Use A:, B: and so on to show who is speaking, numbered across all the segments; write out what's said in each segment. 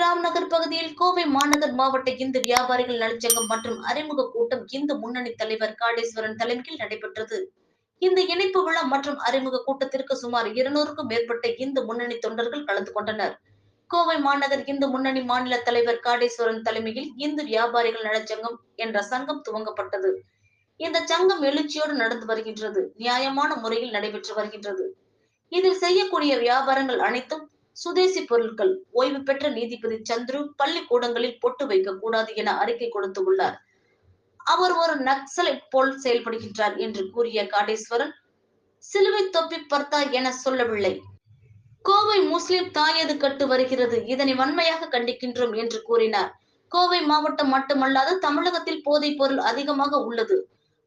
A: ராம் நகர் பகுதியில் கோவை மாநகர் மாவட்ட இந்து வியாபாரிகள் நலச்சங்கம் மற்றும் அறிமுக கூட்டம் இந்து முன்னணி தலைவர் காடேஸ்வரன் தலைமையில் நடைபெற்றது. இந்த இணைப்பு விழா மற்றும் அறிமுக கூட்டத்திற்கு சுமார் இருநூறுக்கும் மேற்பட்ட இந்து முன்னணி தொண்டர்கள் கலந்து கொண்டனர். கோவை மாநகர் இந்து முன்னணி மாநில தலைவர் காடேஸ்வரன் தலைமையில் இந்து வியாபாரிகள் நலச்சங்கம் என்ற சங்கம் துவங்கப்பட்டது. இந்த சங்கம் எழுச்சியோடு நடந்து வருகின்றது. நியாயமான முறையில் நடைபெற்று வருகின்றது. இதில் செய்யக்கூடிய வியாபாரங்கள் அனைத்தும் சுதேசி பொருட்கள் ஓய்வு பெற்ற நீதிபதி சந்துரு பள்ளிக்கூடங்களில் பொட்டு வைக்க கூடாது என அறிக்கை கொடுத்துள்ளார் அவர் ஒரு நக்சலைட் போல் செயல்படுகின்றார் என்று கூறிய காடேஸ்வரன் சிலுவை தொப்பி பர்த்தா என சொல்லவில்லை. கோவை முஸ்லிம் தாயது கட்டு வருகிறது? இதனை வன்மையாக கண்டிக்கின்றோம் என்று கூறினார். கோவை மாவட்டம் மட்டுமல்லாது தமிழகத்தில் போதைப் பொருள் அதிகமாக உள்ளது.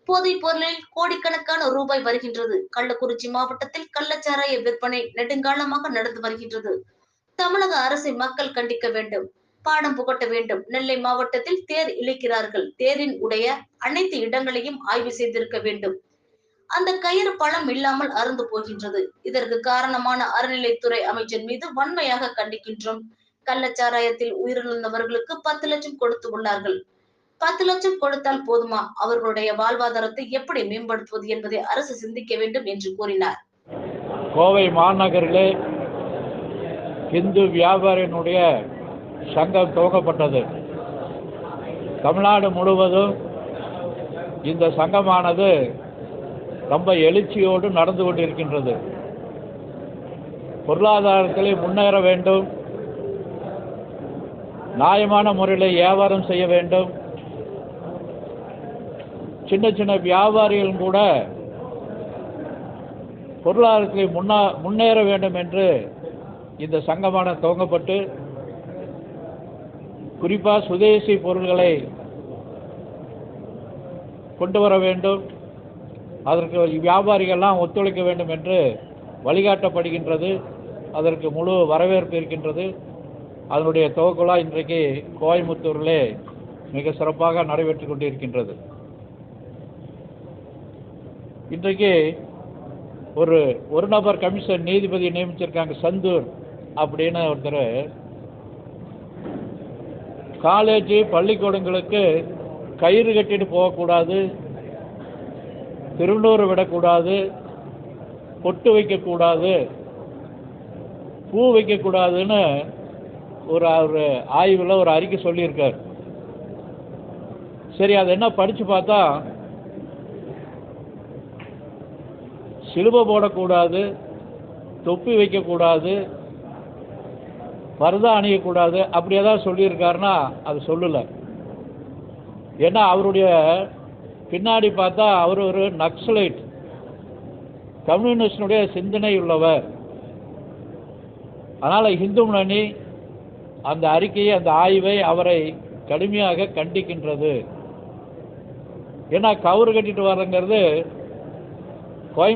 A: போதைப் பொருளில் கோடிக்கணக்கான ரூபாய் வருகின்றது. கள்ளக்குறிச்சி மாவட்டத்தில் கள்ளச்சாராய விற்பனை நெடுங்காலமாக நடந்து வருகின்றது. தமிழக அரசை மக்கள் கண்டிக்க வேண்டும். பாடம் புகட்ட வேண்டும். நெல்லை மாவட்டத்தில் தேர் இழுக்கிறார்கள். தேரின் உடைய அனைத்து இடங்களையும் ஆய்வு செய்திருக்க வேண்டும். அந்த கயிறு பழம் இல்லாமல் அருந்து போகின்றது. இதற்கு காரணமான அறநிலைத்துறை அமைச்சர் மீது வன்மையாக கண்டிக்கின்றோம். கள்ளச்சாராயத்தில் உயிரிழந்தவர்களுக்கு பத்து லட்சம் கொடுத்து உள்ளார்கள். பத்து லட்சம் கொடுத்தால் போதுமா? அவர்களுடைய வாழ்வாதாரத்தை எப்படி மேம்படுத்துவது என்பதை அரசு சிந்திக்க வேண்டும் என்று கூறினார்.
B: கோவை மாநகரிலே இந்து வியாபாரியினுடைய சங்கம் துவங்கப்பட்டது தமிழ்நாடு முழுவதும் இந்த சங்கமானது ரொம்ப எழுச்சியோடு நடந்து கொண்டிருக்கின்றது. பொருளாதாரத்திலே முன்னேற வேண்டும். நியாயமான முறையில் வியாபாரம் செய்ய வேண்டும். சின்ன சின்ன வியாபாரிகளும் கூட பொருளாதாரத்தில் முன்னா முன்னேற வேண்டும் என்று இந்த சங்கமான துவங்கப்பட்டு குறிப்பாக சுதேசி பொருள்களை கொண்டு வர வேண்டும். அதற்கு வியாபாரிகள்லாம் ஒத்துழைக்க வேண்டும் என்று வழிகாட்டப்படுகின்றது. அதற்கு முழு வரவேற்பு இருக்கின்றது. அதனுடைய துவக்கலா இன்றைக்கு கோயம்புத்தூரிலே மிக சிறப்பாக நடைபெற்று கொண்டிருக்கின்றது. இன்றைக்கு ஒரு ஒரு நபர் கமிஷன் நீதிபதி நியமிச்சிருக்காங்க சந்தூர் அப்படின்னு ஒருத்தர். காலேஜ் பள்ளிக்கூடங்களுக்கு கயிறு கட்டிட்டு போகக்கூடாது திருநூறு விடக்கூடாது பொட்டு வைக்கக்கூடாது பூ வைக்கக்கூடாதுன்னு ஒரு ஒரு ஆய்வில் ஒரு அறிக்கை சொல்லியிருக்கார். சரி அதை என்ன படித்து பார்த்தா சிலுவை போடக்கூடாது தொப்பி வைக்கக்கூடாது பரதா அணியக்கூடாது அப்படி ஏதாவது சொல்லியிருக்காருன்னா அது சொல்லலை. ஏன்னா அவருடைய பின்னாடி பார்த்தா அவர் ஒரு நக்சலைட் கம்யூனிஸ்டினுடைய சிந்தனை உள்ளவர். அதனால் இந்து முன்னணி அந்த அறிக்கையை அந்த ஆய்வை அவரை கடுமையாக கண்டிக்கின்றது. ஏன்னா கவுறு கட்டிட்டு வரங்கிறது கோயம்